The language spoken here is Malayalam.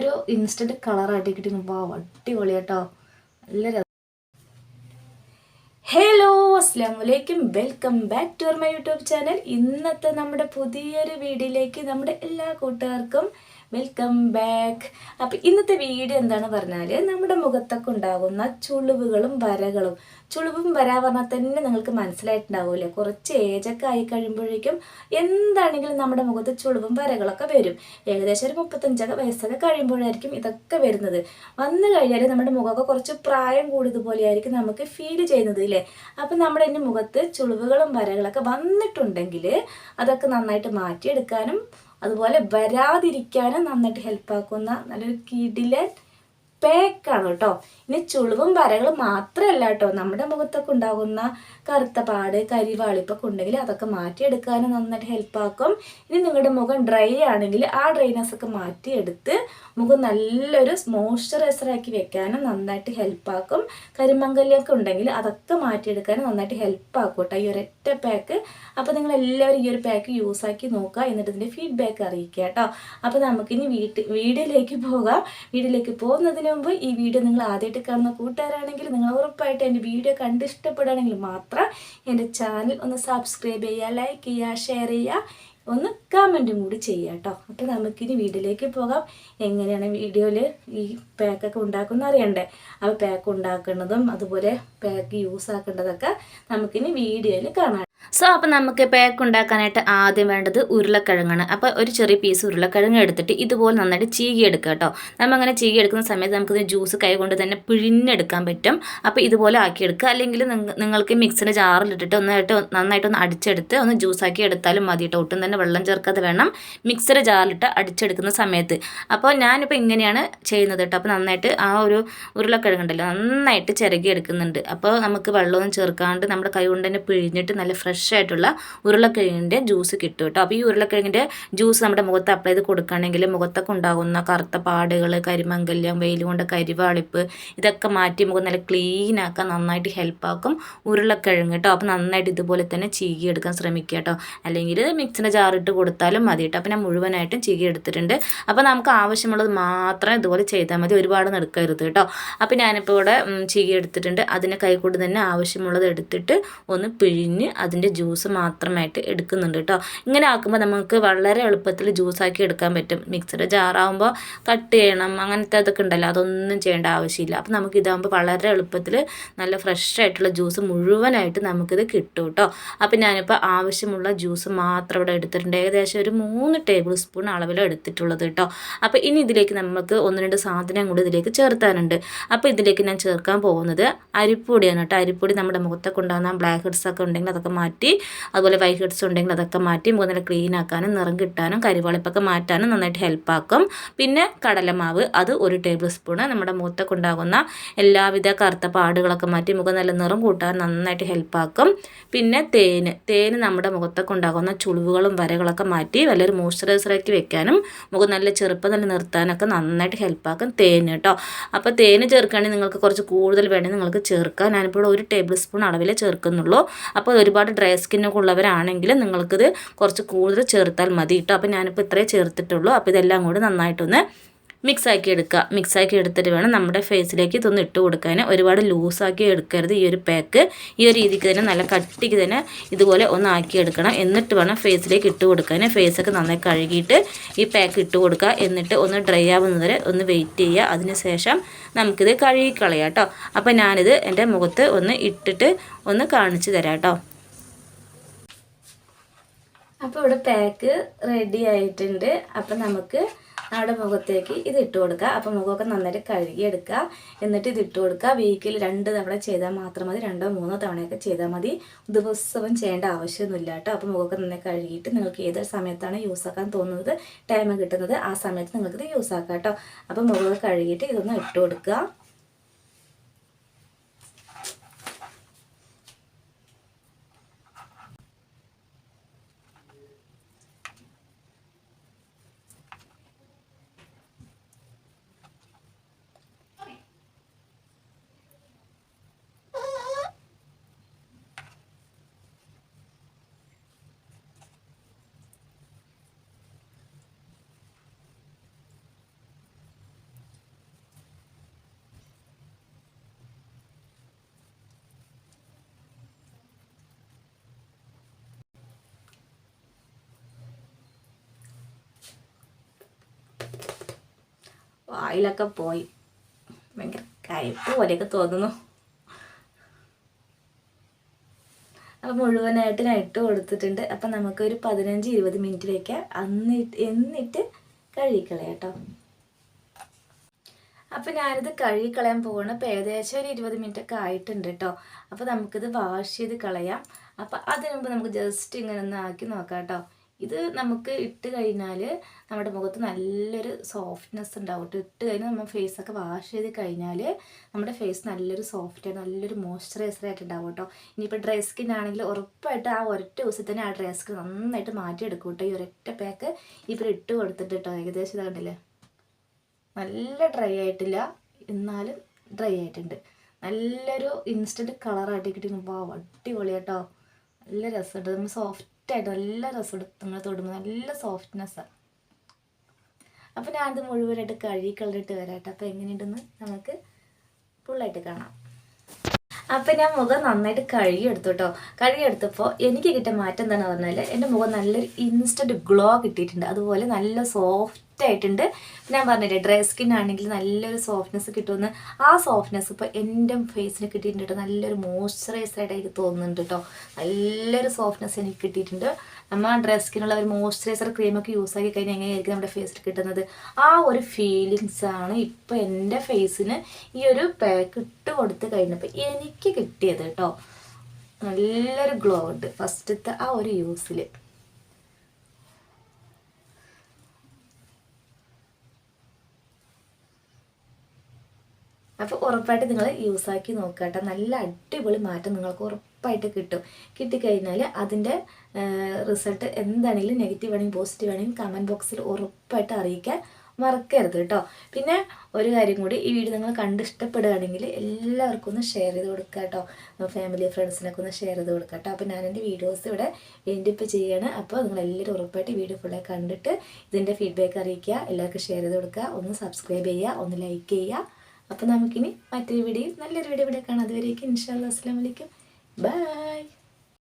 നല്ലൊരു ഇൻസ്റ്റന്റ് കളർ കിട്ടി വാ അടിപൊളി കേട്ടോ നല്ല ഹലോ അസ്സാം വലൈക്കും welcome back to my YouTube channel ഇന്നത്തെ നമ്മുടെ പുതിയൊരു വീഡിയോയിലേക്ക് നമ്മുടെ എല്ലാ കൂട്ടുകാർക്കും വെൽക്കം ബാക്ക് അപ്പം ഇന്നത്തെ വീഡിയോ എന്താണ് പറഞ്ഞാൽ നമ്മുടെ മുഖത്തൊക്കെ ഉണ്ടാകുന്ന ചുളിവുകളും വരകളും. ചുളിവും വര പറഞ്ഞാൽ തന്നെ നിങ്ങൾക്ക് മനസ്സിലായിട്ടുണ്ടാവില്ലേ? കുറച്ച് ഏജൊക്കെ ആയി കഴിയുമ്പോഴേക്കും എന്താണെങ്കിലും നമ്മുടെ മുഖത്ത് ചുളിവും വരകളൊക്കെ വരും. ഏകദേശം ഒരു മുപ്പത്തഞ്ചൊക്കെ വയസ്സൊക്കെ കഴിയുമ്പോഴായിരിക്കും ഇതൊക്കെ വരുന്നത്. വന്നു കഴിഞ്ഞാൽ നമ്മുടെ മുഖമൊക്കെ കുറച്ച് പ്രായം കൂടിയതുപോലെയായിരിക്കും നമുക്ക് ഫീൽ ചെയ്യുന്നത് ഇല്ലേ അപ്പം നമ്മുടെ എന്റെ മുഖത്ത് ചുളിവുകളും വരകളൊക്കെ വന്നിട്ടുണ്ടെങ്കിൽ അതൊക്കെ നന്നായിട്ട് മാറ്റിയെടുക്കാനും അതുപോലെ വരാതിരിക്കാനും നന്നായിട്ട് ഹെൽപ്പാക്കുന്ന നല്ലൊരു കിടിലൻ പേക്കാണ് കേട്ടോ. ഇനി ചുളിവും വരകളും മാത്രമല്ല കേട്ടോ. നമ്മുടെ മുഖത്തൊക്കെ ഉണ്ടാകുന്ന കറുത്ത പാട് കരിവാളിപ്പൊക്കെ ഉണ്ടെങ്കിൽ അതൊക്കെ മാറ്റിയെടുക്കാനും നന്നായിട്ട് ഹെൽപ്പാക്കും ഇനി നിങ്ങളുടെ മുഖം ഡ്രൈ ആണെങ്കിൽ ആ ഡ്രൈനസ് ഒക്കെ മാറ്റിയെടുത്ത് മുഖം നല്ലൊരു മോയ്സ്ചറൈസറാക്കി വെക്കാനും നന്നായിട്ട് ഹെൽപ്പാക്കും കരിമംഗല്യമൊക്കെ ഉണ്ടെങ്കിൽ അതൊക്കെ മാറ്റിയെടുക്കാനും നന്നായിട്ട് ഹെൽപ്പാക്കും കേട്ടോ. ഈ ഒരൊറ്റ പാക്ക് അപ്പോൾ നിങ്ങൾ എല്ലാവരും ഈ ഒരു പാക്ക് ആക്കി നോക്കുക എന്നിട്ട് ഇതിന്റെ ഫീഡ്ബാക്ക് അറിയിക്കുക കേട്ടോ. അപ്പോൾ നമുക്കിനി വീട്ടിൽ വീഡിയോയിലേക്ക് പോകാം. വീഡിയോയിലേക്ക് പോകുന്നതിന് മുമ്പ് ഈ വീഡിയോ നിങ്ങൾ ആദ്യമായിട്ട് കാണുന്ന കൂട്ടുകാരാണെങ്കിൽ നിങ്ങൾ ഉറപ്പായിട്ട് എന്റെ വീഡിയോ കണ്ട് ഇഷ്ടപ്പെടുകയാണെങ്കിൽ മാത്രം എന്റെ ചാനൽ ഒന്ന് സബ്സ്ക്രൈബ് ചെയ്യുക ലൈക്ക് ചെയ്യുക ഷെയർ ചെയ്യുക ഒന്ന് കമന്റും കൂടി ചെയ്യുക കേട്ടോ. അപ്പോൾ നമുക്കിനി വീട്ടിലേക്ക് പോകാം. എങ്ങനെയാണ് വീഡിയോയിൽ ഈ പാക്കൊക്കെ ഉണ്ടാക്കുന്നത് അറിയണ്ടേ? ആ പാക്ക് ഉണ്ടാക്കുന്നതും അതുപോലെ പാക്ക് യൂസ് ആക്കേണ്ടതൊക്കെ നമുക്കിനി വീഡിയോയിൽ കാണാം. സോ അപ്പോൾ നമുക്ക് പേക്ക് ഉണ്ടാക്കാനായിട്ട് ആദ്യം വേണ്ടത് ഉരുളക്കിഴങ്ങാണ്. അപ്പോൾ ഒരു ചെറിയ പീസ് ഉരുളക്കിഴങ്ങ് എടുത്തിട്ട് ഇതുപോലെ നന്നായിട്ട് ചീകി എടുക്കുക കേട്ടോ. നമ്മളങ്ങനെ ചീകി എടുക്കുന്ന സമയത്ത് നമുക്കിത് ജ്യൂസ് കൈ കൊണ്ട് തന്നെ പിഴിഞ്ഞെടുക്കാൻ പറ്റും. അപ്പോൾ ഇതുപോലെ ആക്കിയെടുക്കുക. അല്ലെങ്കിൽ നിങ്ങൾക്ക് മിക്സിന്റെ ജാറിലിട്ടിട്ട് ഒന്നായിട്ട് നന്നായിട്ട് ഒന്ന് അടിച്ചെടുത്ത് ഒന്ന് ജ്യൂസാക്കി എടുത്താലും മതി കേട്ടോ. ഒട്ടും തന്നെ വെള്ളം ചേർക്കാതെ വേണം മിക്സിയുടെ ജാറിലിട്ട് അടിച്ചെടുക്കുന്ന സമയത്ത്. അപ്പോൾ ഞാനിപ്പോൾ ഇങ്ങനെയാണ് ചെയ്യുന്നത് കേട്ടോ. അപ്പോൾ നന്നായിട്ട് ആ ഒരു ഉരുളക്കിഴങ്ങുണ്ടല്ലോ നന്നായിട്ട് ചിരകി എടുക്കുന്നുണ്ട്. അപ്പോൾ നമുക്ക് വെള്ളമൊന്നും ചേർക്കാണ്ട് നമ്മുടെ കൈ കൊണ്ട് തന്നെ പിഴിഞ്ഞിട്ട് നല്ല ഫ്രഷ് ആയിട്ടുള്ള ഉരുളക്കിഴങ്ങിന്റെ ജ്യൂസ് കിട്ടും കേട്ടോ. അപ്പോൾ ഈ ഉരുളക്കിഴങ്ങിന്റെ ജ്യൂസ് നമ്മുടെ മുഖത്ത് അപ്ലൈ ചെയ്ത് കൊടുക്കുകയാണെങ്കിൽ മുഖത്തൊക്കെ ഉണ്ടാകുന്ന കറുത്ത പാടുകൾ കരിമംഗല്യം വെയിൽ കൊണ്ട് കരിവാളിപ്പ് ഇതൊക്കെ മാറ്റി മുഖം നല്ല ക്ലീൻ ആക്കാൻ നന്നായിട്ട് ഹെൽപ്പാക്കും ഉരുളക്കിഴങ്ങ് കേട്ടോ. അപ്പോൾ നന്നായിട്ട് ഇതുപോലെ തന്നെ ചീകി എടുക്കാൻ ശ്രമിക്കുക കേട്ടോ. അല്ലെങ്കിൽ മിക്സിന്റെ ജാറിട്ട് കൊടുത്താലും മതി കേട്ടോ. അപ്പോൾ ഞാൻ മുഴുവനായിട്ടും ചീകി എടുത്തിട്ടുണ്ട്. അപ്പോൾ നമുക്ക് ആവശ്യമുള്ളത് മാത്രം ഇതുപോലെ ചെയ്താൽ മതി. ഒരുപാട് എടുക്കരുത് കേട്ടോ. അപ്പോൾ ഞാനിപ്പോൾ ഇവിടെ ചീകി എടുത്തിട്ടുണ്ട്. അതിനെ കൈക്കൂട്ട് തന്നെ ആവശ്യമുള്ളത് എടുത്തിട്ട് ഒന്ന് പിഴിഞ്ഞ് അതിന്റെ ജ്യൂസ് മാത്രമായിട്ട് എടുക്കുന്നുണ്ട് കേട്ടോ. ഇങ്ങനെ ആക്കുമ്പോൾ നമുക്ക് വളരെ എളുപ്പത്തിൽ ജ്യൂസാക്കി എടുക്കാൻ പറ്റും. മിക്സിയുടെ ജാറാകുമ്പോൾ കട്ട് ചെയ്യണം അങ്ങനത്തെ അതൊക്കെ ഉണ്ടല്ലോ. അതൊന്നും ചെയ്യേണ്ട ആവശ്യമില്ല. അപ്പോൾ നമുക്ക് ഇതാകുമ്പോൾ വളരെ എളുപ്പത്തിൽ നല്ല ഫ്രഷ് ആയിട്ടുള്ള ജ്യൂസ് മുഴുവനായിട്ട് നമുക്കിത് കിട്ടും കേട്ടോ. അപ്പോൾ ഞാനിപ്പോൾ ആവശ്യമുള്ള ജ്യൂസ് മാത്രം ഇവിടെ എടുത്തിട്ടുണ്ട്. ഏകദേശം ഒരു മൂന്ന് ടേബിൾ സ്പൂൺ അളവിലോ എടുത്തിട്ടുള്ളത് കേട്ടോ. അപ്പോൾ ഇനി ഇതിലേക്ക് നമുക്ക് ഒന്ന് രണ്ട് സാധനം കൂടി ഇതിലേക്ക് ചേർത്താനുണ്ട്. അപ്പോൾ ഇതിലേക്ക് ഞാൻ ചേർക്കാൻ പോകുന്നത് അരിപ്പൊടിയാണ് കേട്ടോ. അരിപ്പൊടി നമ്മുടെ മുഖത്തൊക്കെ ഉണ്ടാകുന്ന ബ്ലാക്ക് ഹെഡ്സ് ഒക്കെ ഉണ്ടെങ്കിൽ അതൊക്കെ മാറ്റി അതുപോലെ വൈറ്റ് ഹെഡ്സ് ഉണ്ടെങ്കിൽ അതൊക്കെ മാറ്റി മുഖം നല്ല ക്ലീൻ ആക്കാനും നിറം കിട്ടാനും കരിവാളിപ്പൊക്കെ മാറ്റാനും നന്നായിട്ട് ഹെൽപ്പാക്കും പിന്നെ കടലമാവ് അത് ഒരു ടേബിൾ സ്പൂണ് നമ്മുടെ മുഖത്തൊക്കെ ഉണ്ടാകുന്ന എല്ലാവിധ കറുത്ത പാടുകളൊക്കെ മാറ്റി മുഖം നല്ല നിറം കൂട്ടാൻ നന്നായിട്ട് ഹെൽപ്പാക്കും പിന്നെ തേന് തേന് നമ്മുടെ മുഖത്തൊക്കെ ഉണ്ടാകുന്ന ചുളിവുകളും വരകളൊക്കെ മാറ്റി വലിയൊരു മോയ്സ്ചറൈസറാക്കി വെക്കാനും മുഖം നല്ല ചെറുപ്പം നല്ല നിർത്താനൊക്കെ നന്നായിട്ട് ഹെൽപ്പാക്കും തേൻ കേട്ടോ അപ്പോൾ തേന് ചേർക്കുകയാണെങ്കിൽ നിങ്ങൾക്ക് കുറച്ച് കൂടുതൽ വേണമെങ്കിൽ നിങ്ങൾക്ക് ചേർക്കാം. ഞാനിപ്പോൾ ഒരു ടേബിൾ സ്പൂൺ അളവിലേ ചേർക്കുന്നുള്ളൂ. അപ്പോൾ ഒരുപാട് ഡ്രൈ സ്കിന്നൊക്കെ ഉള്ളവരാണെങ്കിൽ നിങ്ങൾക്കിത് കുറച്ച് കൂടുതൽ ചേർത്താൽ മതി കേട്ടോ അപ്പോൾ ഞാനിപ്പോൾ ഇത്രേ ചേർത്തിട്ടുള്ളൂ. അപ്പോൾ ഇതെല്ലാം കൂടി നന്നായിട്ടൊന്ന് മിക്സ് ആക്കി എടുക്കുക മിക്സ് ആക്കി എടുത്തിട്ട് വേണം നമ്മുടെ ഫേസിലേക്ക് ഇതൊന്ന് ഇട്ട് കൊടുക്കാൻ ഒരുപാട് ലൂസാക്കി എടുക്കരുത് ഈ ഒരു പാക്ക് ഈ ഒരു രീതിക്ക് തന്നെ നല്ല കട്ടിക്ക് തന്നെ ഇതുപോലെ ഒന്ന് ആക്കി എടുക്കണം. എന്നിട്ട് വേണം ഫേസിലേക്ക് ഇട്ട് കൊടുക്കാൻ ഫേസൊക്കെ നന്നായി കഴുകിയിട്ട് ഈ പാക്ക് ഇട്ട് കൊടുക്കുക എന്നിട്ട് ഒന്ന് ഡ്രൈ ആവുന്നതുവരെ ഒന്ന് വെയിറ്റ് ചെയ്യുക. അതിനുശേഷം നമുക്കിത് കഴുകിക്കളയാം കേട്ടോ അപ്പോൾ ഞാനിത് എന്റെ മുഖത്ത് ഒന്ന് ഇട്ടിട്ട് ഒന്ന് കാണിച്ചു തരാം കേട്ടോ അപ്പോൾ ഇവിടെ പാക്ക് റെഡി ആയിട്ടുണ്ട്. അപ്പം നമുക്ക് നമ്മുടെ മുഖത്തേക്ക് ഇത് ഇട്ട് കൊടുക്കുക അപ്പോൾ മുഖമൊക്കെ നന്നായിട്ട് കഴുകിയെടുക്കുക. എന്നിട്ട് ഇത് ഇട്ട് കൊടുക്കുക. വീക്കിൽ രണ്ട് തവണ ചെയ്താൽ മാത്രം മതി. രണ്ടോ മൂന്നോ തവണയൊക്കെ ചെയ്താൽ മതി. ദിവസവും ചെയ്യേണ്ട ആവശ്യമൊന്നുമില്ല കേട്ടോ. അപ്പോൾ മുഖമൊക്കെ നന്നായി കഴുകിയിട്ട് നിങ്ങൾക്ക് ഏത് സമയത്താണ് യൂസ് ആക്കാൻ തോന്നുന്നത് ടൈം കിട്ടുന്നത് ആ സമയത്ത് നിങ്ങൾക്കിത് യൂസ് ആക്കാം കേട്ടോ. അപ്പോൾ മുഖമൊക്കെ കഴുകിയിട്ട് ഇതൊന്ന് ഇട്ട് കൊടുക്കുക. വായിലൊക്കെ പോയി. ഭയങ്കര കയ്പ് പോലെയൊക്കെ തോന്നുന്നു. അപ്പം മുഴുവനായിട്ട് ഞാൻ ഇട്ട് കൊടുത്തിട്ടുണ്ട്. അപ്പം നമുക്കൊരു പതിനഞ്ച് ഇരുപത് മിനിറ്റ് വയ്ക്കാം എന്നിട്ട് എന്നിട്ട് കഴുകിക്കളയാം കേട്ടോ. അപ്പം ഞാനിത് കഴുകിക്കളയാൻ പോവാണ്. അപ്പോൾ ഏകദേശം ഒരു ഇരുപത് മിനിറ്റ് ഒക്കെ ആയിട്ടുണ്ട് കേട്ടോ. അപ്പോൾ നമുക്കിത് വാഷ് ചെയ്ത് കളയാം. അപ്പം അതിനുമുമ്പ് നമുക്ക് ജസ്റ്റ് ഇങ്ങനെ ഒന്ന് ആക്കി നോക്കാം കേട്ടോ. ഇത് നമുക്ക് ഇട്ട് കഴിഞ്ഞാൽ നമ്മുടെ മുഖത്ത് നല്ലൊരു സോഫ്റ്റ്നെസ് ഉണ്ടാവും. കേട്ടോ ഇട്ട് കഴിഞ്ഞാൽ നമ്മൾ ഫേസൊക്കെ വാഷ് ചെയ്ത് കഴിഞ്ഞാൽ നമ്മുടെ ഫേസ് നല്ലൊരു സോഫ്റ്റ് നല്ലൊരു മോയ്സ്ചറൈസർ ആയിട്ട് ഉണ്ടാവും കേട്ടോ. ഇനിയിപ്പോൾ ഡ്രൈ സ്കിൻ ആണെങ്കിൽ ഉറപ്പായിട്ട് ആ ഒരൊറ്റ തന്നെ ആ ഡ്രൈ സ്കിൻ നന്നായിട്ട് മാറ്റിയെടുക്കും കേട്ടോ. ഈ ഒരൊറ്റ പാക്ക് ഇപ്പോൾ ഇട്ട് കൊടുത്തിട്ട് കേട്ടോ. ഏകദേശം ഇത് കണ്ടില്ലേ? നല്ല ഡ്രൈ ആയിട്ടില്ല. എന്നാലും ഡ്രൈ ആയിട്ടുണ്ട്. നല്ലൊരു ഇൻസ്റ്റന്റ് കളറായിട്ട് കിട്ടി വാ അടിപൊളിയാട്ടോ നല്ല രസമുണ്ട്. നമ്മൾ സോഫ്റ്റായിട്ട് നല്ല രസമുണ്ട്. നമ്മൾ തൊടുമ്പോൾ നല്ല സോഫ്റ്റ്നെസ്സാണ് അപ്പോൾ ഞാനത് മുഴുവനായിട്ട് കഴുകി കളറിട്ട് വരാം കേട്ടോ അപ്പോൾ എങ്ങനെയുണ്ടെന്ന് നമുക്ക് ഫുള്ളായിട്ട് കാണാം. അപ്പം ഞാൻ മുഖം നന്നായിട്ട് കഴുകിയെടുത്തു കേട്ടോ കഴുകിയെടുത്തപ്പോൾ എനിക്ക് കിട്ടിയ മാറ്റം എന്താണെന്ന് പറഞ്ഞാൽ എന്റെ മുഖം നല്ലൊരു ഇൻസ്റ്റന്റ് ഗ്ലോ കിട്ടിയിട്ടുണ്ട്. അതുപോലെ നല്ല സോഫ്റ്റ് ആയിട്ടുണ്ട്. ഞാൻ പറഞ്ഞില്ലേ ഡ്രൈ സ്കിൻ ആണെങ്കിൽ നല്ലൊരു സോഫ്റ്റ്നെസ് കിട്ടുമെന്ന്. ആ സോഫ്റ്റ്നെസ് ഇപ്പോൾ എന്റെ ഫേസിന് കിട്ടിയിട്ടുണ്ട് കേട്ടോ. നല്ലൊരു മോയ്സ്ചറൈസർ ആയിട്ട് എനിക്ക് തോന്നുന്നുണ്ട് കേട്ടോ. നല്ലൊരു സോഫ്റ്റ്നെസ് എനിക്ക് കിട്ടിയിട്ടുണ്ട്. നമ്മൾ ഡ്രൈ സ്കിന്നുള്ള ഒരു മോയ്സ്ചറൈസർ ക്രീമൊക്കെ യൂസ് ആക്കി കഴിഞ്ഞാൽ എങ്ങനെയായിരിക്കും നമ്മുടെ ഫേസിൽ കിട്ടുന്നത്? ആ ഒരു ഫീലിങ്സ് ആണ് ഇപ്പോൾ എന്റെ ഫേസിന് ഈ ഒരു പാക്ക് ഇട്ട് കൊടുത്ത് കഴിഞ്ഞപ്പോൾ എനിക്ക് കിട്ടിയത് കേട്ടോ നല്ലൊരു ഗ്ലോ ഉണ്ട് ഫസ്റ്റത്തെ ആ ഒരു യൂസിൽ അപ്പോൾ ഉറപ്പായിട്ട് നിങ്ങൾ യൂസ് ആക്കി കേട്ടോ നല്ല അടിപൊളി മാറ്റം നിങ്ങൾക്ക് ഉറപ്പായിട്ട് കിട്ടും. കിട്ടിക്കഴിഞ്ഞാൽ അതിന്റെ റിസൾട്ട് എന്താണെങ്കിലും നെഗറ്റീവ് ആണെങ്കിലും പോസിറ്റീവ് ആണെങ്കിലും കമന്റ് ബോക്സിൽ ഉറപ്പായിട്ട് അറിയിക്കാൻ മറക്കരുത് കേട്ടോ. പിന്നെ ഒരു കാര്യം കൂടി ഈ വീഡിയോ നിങ്ങൾ കണ്ട് ഇഷ്ടപ്പെടുകയാണെങ്കിൽ എല്ലാവർക്കും ഒന്ന് ഷെയർ ചെയ്ത് കൊടുക്കുക കേട്ടോ. ഫാമിലി ഫ്രണ്ട്സിനൊക്കെ ഒന്ന് ഷെയർ ചെയ്ത് കൊടുക്കുക കേട്ടോ. അപ്പോൾ ഞാൻ എന്റെ വീഡിയോസ് ഇവിടെ വേണ്ടിപ്പ് ചെയ്യാണ്. അപ്പോൾ നിങ്ങൾ എല്ലാവരും ഉറപ്പായിട്ട് വീഡിയോ ഫുള്ളായി കണ്ടിട്ട് ഇതിന്റെ ഫീഡ്ബാക്ക് അറിയിക്കുക. എല്ലാവർക്കും ഷെയർ ചെയ്ത് കൊടുക്കുക. ഒന്ന് സബ്സ്ക്രൈബ് ചെയ്യുക ഒന്ന് ലൈക്ക് ചെയ്യുക. അപ്പോൾ നമുക്കിനി മറ്റൊരു വീഡിയോ നല്ലൊരു വീഡിയോ ഇവിടെ കാണാം. അതുവരേക്കും ഇൻഷാല്ലാ അസ്സാം വലൈക്കും ബൈ